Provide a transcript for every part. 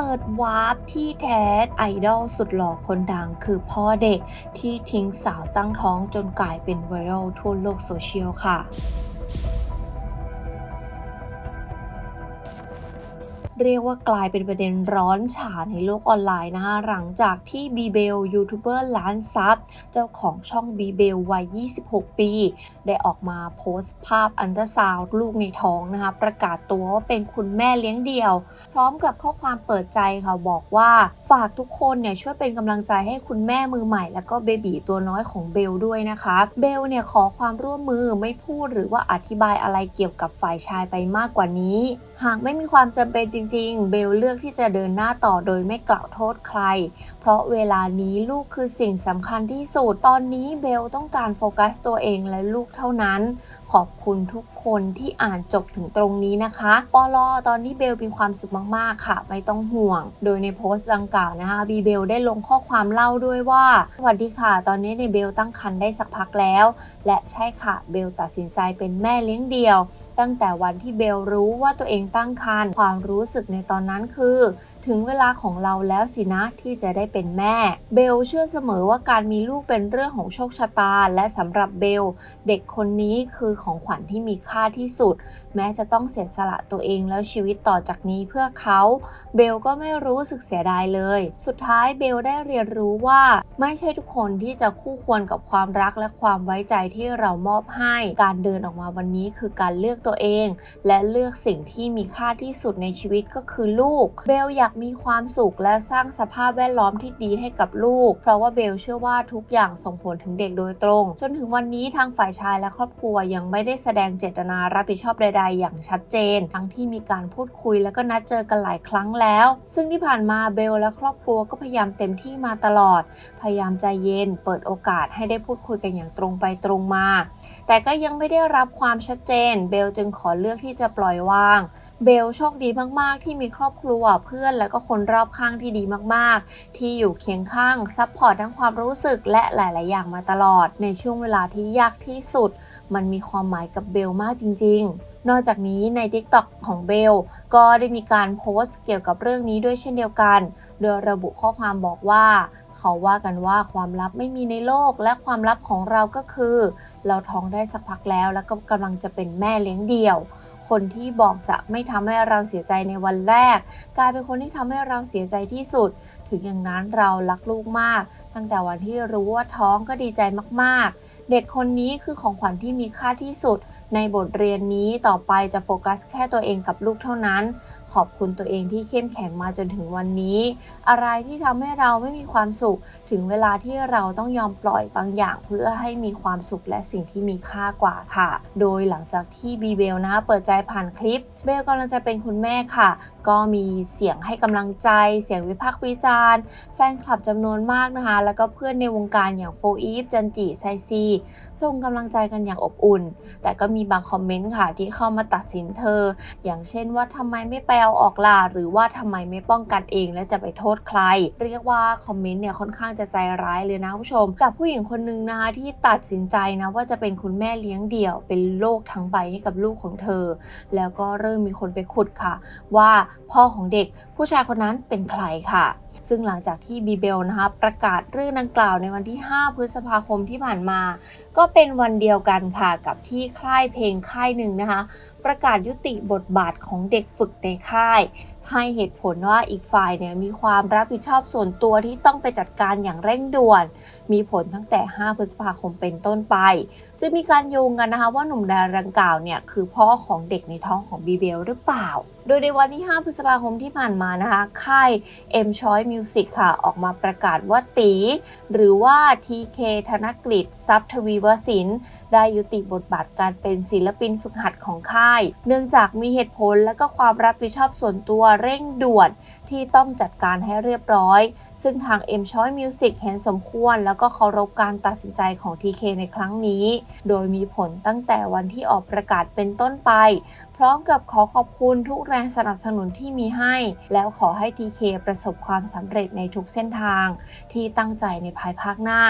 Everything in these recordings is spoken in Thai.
เปิดวาร์ปที่แท้ไอดอลสุดหล่อคนดังคือพ่อเด็กที่ทิ้งสาวตั้งท้องจนกลายเป็นไวรัลทั่วโลกโซเชียลค่ะ เรียกว่ากลายเป็นประเด็นร้อนฉาในโลกออนไลน์นะคะหลังจากที่บีเบลยูทูบเบอร์ล้านซับเจ้าของช่องบีเบลวัย 26 ปี ได้ออกมาโพสต์ภาพอันตราซาวลูกในท้องนะคะประกาศตัวว่าเป็นคุณแม่เลี้ยงเดี่ยว พร้อมกับข้อความเปิดใจค่ะบอกว่าฝากทุกคนเนี่ยช่วยเป็นกำลังใจให้คุณแม่มือใหม่ แล้วก็เบบีตัวน้อยของเบลด้วยนะคะเบลเนี่ยขอความร่วมมือไม่พูดหรือว่าอธิบายอะไรเกี่ยวกับฝ่ายชายไปมากกว่านี้ หากไม่มีความจำเป็นจริงๆ เบลเลือกที่จะเดินหน้าต่อโดยไม่กล่าวโทษใคร เพราะเวลานี้ลูกคือสิ่งสำคัญที่สุด ตอนนี้เบลต้องการโฟกัสตัวเองและลูกเท่านั้น ขอบคุณทุกคนที่อ่านจบถึงตรงนี้นะคะปอลอตอนนี้เบลมีความสุขมากๆค่ะ ไม่ต้องห่วง โดยในโพสต์ดังกล่าวนะคะบีเบลได้ลงข้อความเล่าด้วยว่า สวัสดีค่ะ ตอนนี้ในเบลตั้งครรภ์ได้สักพักแล้ว และใช่ค่ะเบลตัดสินใจเป็นแม่เลี้ยงเดี่ยว ตั้งแต่วันที่เบลรู้ว่าตัวเองตั้งครรภ์ความรู้สึกในตอนนั้นคือถึงเวลาของเราแล้วสินะที่จะได้เป็นแม่ เบลเชื่อเสมอว่าการมีลูกเป็นเรื่องของโชคชะตา และสำหรับเบล เด็กคนนี้คือของขวัญที่มีค่าที่สุด แม้จะต้องเสียสละตัวเองแล้วชีวิตต่อจากนี้เพื่อเขา เบลก็ไม่รู้สึกเสียดายเลย สุดท้ายเบลได้เรียนรู้ว่าไม่ใช่ทุกคนที่จะคู่ควรกับความรักและความไว้ใจที่เรามอบให้ การเดินออกมาวันนี้คือการเลือกตัวเอง และเลือกสิ่งที่มีค่าที่สุดในชีวิตก็คือลูก เบลอยากากมีความสุขและสร้างสภาพแวดล้อมที่ดีให้กับลูก เพราะว่าเบลเชื่อว่าทุกอย่างส่งผลถึงเด็กโดยตรง จนถึงวันนี้ทางฝ่ายชายและครอบครัวยังไม่ได้แสดงเจตนารับผิดชอบใด ๆ อย่างชัดเจน ทั้งที่มีการพูดคุยแล้วก็นัดเจอกันหลายครั้งแล้ว ซึ่งที่ผ่านมาเบลและครอบครัวก็พยายามเต็มที่มาตลอด พยายามใจเย็น เปิดโอกาสให้ได้พูดคุยกันอย่างตรงไปตรงมา แต่ก็ยังไม่ได้รับความชัดเจน เบลจึงขอเลือกที่จะปล่อยวาง เบลโชคดีมาก ๆ ที่มีครอบครัวเพื่อนและก็คนรอบข้างที่ดีมาก ๆ ที่อยู่เคียงข้างซัพพอร์ตทั้งความรู้สึกและหลาย ๆ อย่างมาตลอด ในช่วงเวลาที่ยากที่สุด มันมีความหมายกับเบลมากจริง ๆนอกจากนี้ใน TikTok ของเบล ก็ได้มีการโพสต์เกี่ยวกับเรื่องนี้ด้วยเช่นเดียวกัน โดยระบุข้อความบอกว่า เขาว่ากันว่าความลับไม่มีในโลก และความลับของเราก็คือ เราท้องได้สักพักแล้ว แล้วก็กำลังจะเป็นแม่เลี้ยงเดี่ยว คนที่บอกจะไม่ทำให้เราเสียใจในวันแรก กลายเป็นคนที่ทำให้เราเสียใจที่สุด ถึงอย่างนั้นเรารักลูกมาก ตั้งแต่วันที่รู้ว่าท้องก็ดีใจมากๆ เด็กคนนี้คือของขวัญที่มีค่าที่สุด ในบทเรียนนี้ต่อไปจะโฟกัสแค่ตัวเองกับลูกเท่านั้น ขอบคุณตัวเองที่เข้มแข็งมาจนถึงวันนี้ อะไรที่ทำให้เราไม่มีความสุข ถึงเวลาที่เราต้องยอมปล่อยบางอย่าง เพื่อให้มีความสุขและสิ่งที่มีค่ากว่าค่ะ โดยหลังจากที่บีเบลนะเปิดใจผ่านคลิป เบลกำลังจะเป็นคุณแม่ค่ะ ก็มีเสียงให้กำลังใจ เสียงวิพากษ์วิจารณ์ แฟนคลับจำนวนมากนะคะ แล้วก็เพื่อนในวงการอย่างโฟอีฟจันจิไซซีส่งกำลังใจกันอย่างอบอุ่น แต่ก็มีีบางคอมเมนต์ค่ะที่เข้ามาตัดสินเธอ อย่างเช่นว่าทำไมไม่ไปเอาออกล่ะหรือว่าทำไมไม่ป้องกันเองและจะไปโทษใคร เรียกว่าคอมเมนต์เนี่ยค่อนข้างจะใจร้ายเลยนะผู้ชม กับผู้หญิงคนนึงนะคะที่ตัดสินใจนะว่าจะเป็นคุณแม่เลี้ยงเดี่ยว เป็นโลกทั้งใบให้กับลูกของเธอ แล้วก็เริ่มมีคนไปขุดค่ะ ว่าพ่อของเด็กผู้ชายคนนั้นเป็นใครค่ะ ซึ่งหลังจากที่บีเบลนะคะประกาศเรื่องดังกล่าวในวันที่ 5 พฤษภาคมที่ผ่านมา ก็เป็นวันเดียวกันค่ะกับที่ค่ายเพลงค่ายหนึ่งนะคะ ประกาศยุติบทบาทของเด็กฝึกในค่าย ให้เหตุผลว่าอีกฝ่ายเนี่ยมีความรับผิดชอบส่วนตัวที่ต้องไปจัดการอย่างเร่งด่วน มีผลตั้งแต่ 5 พฤษภาคมเป็นต้นไป จะมีการโยงกันนะคะว่าหนุ่มดารังกล่าวเนี่ยคือพ่อของเด็กในท้องของบีเบลหรือเปล่า โดยในวันที่ 5 พฤษภาคมที่ผ่านมานะคะค่าย M Choice Music ค่ะ ออกมาประกาศว่าตี หรือว่า TK ธนกฤษทรัพย์ทวีวสิน ได้ยุติบทบาทการเป็นศิลปินฝึกหัดของค่าย เนื่องจากมีเหตุผลและก็ความรับผิดชอบส่วนตัวเร่งด่วนที่ต้องจัดการให้เรียบร้อย ซึ่งทาง M Choice Music เห็นสมควรแล้วก็เคารพการตัดสินใจของ TK ในครั้งนี้ โดยมีผลตั้งแต่วันที่ออกประกาศเป็นต้นไป พร้อมกับขอขอบคุณทุกแรงสนับสนุนที่มีให้ แล้วขอให้ TK ประสบความสำเร็จในทุกเส้นทาง ที่ตั้งใจในภายภาคหน้า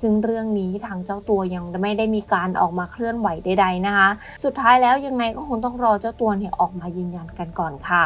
ซึ่งเรื่องนี้ทางเจ้าตัวยังไม่ได้มีการออกมาเคลื่อนไหวใดๆนะคะ สุดท้ายแล้วยังไงก็คงต้องรอเจ้าตัวเนี่ยออกมายืนยันกันก่อนค่ะ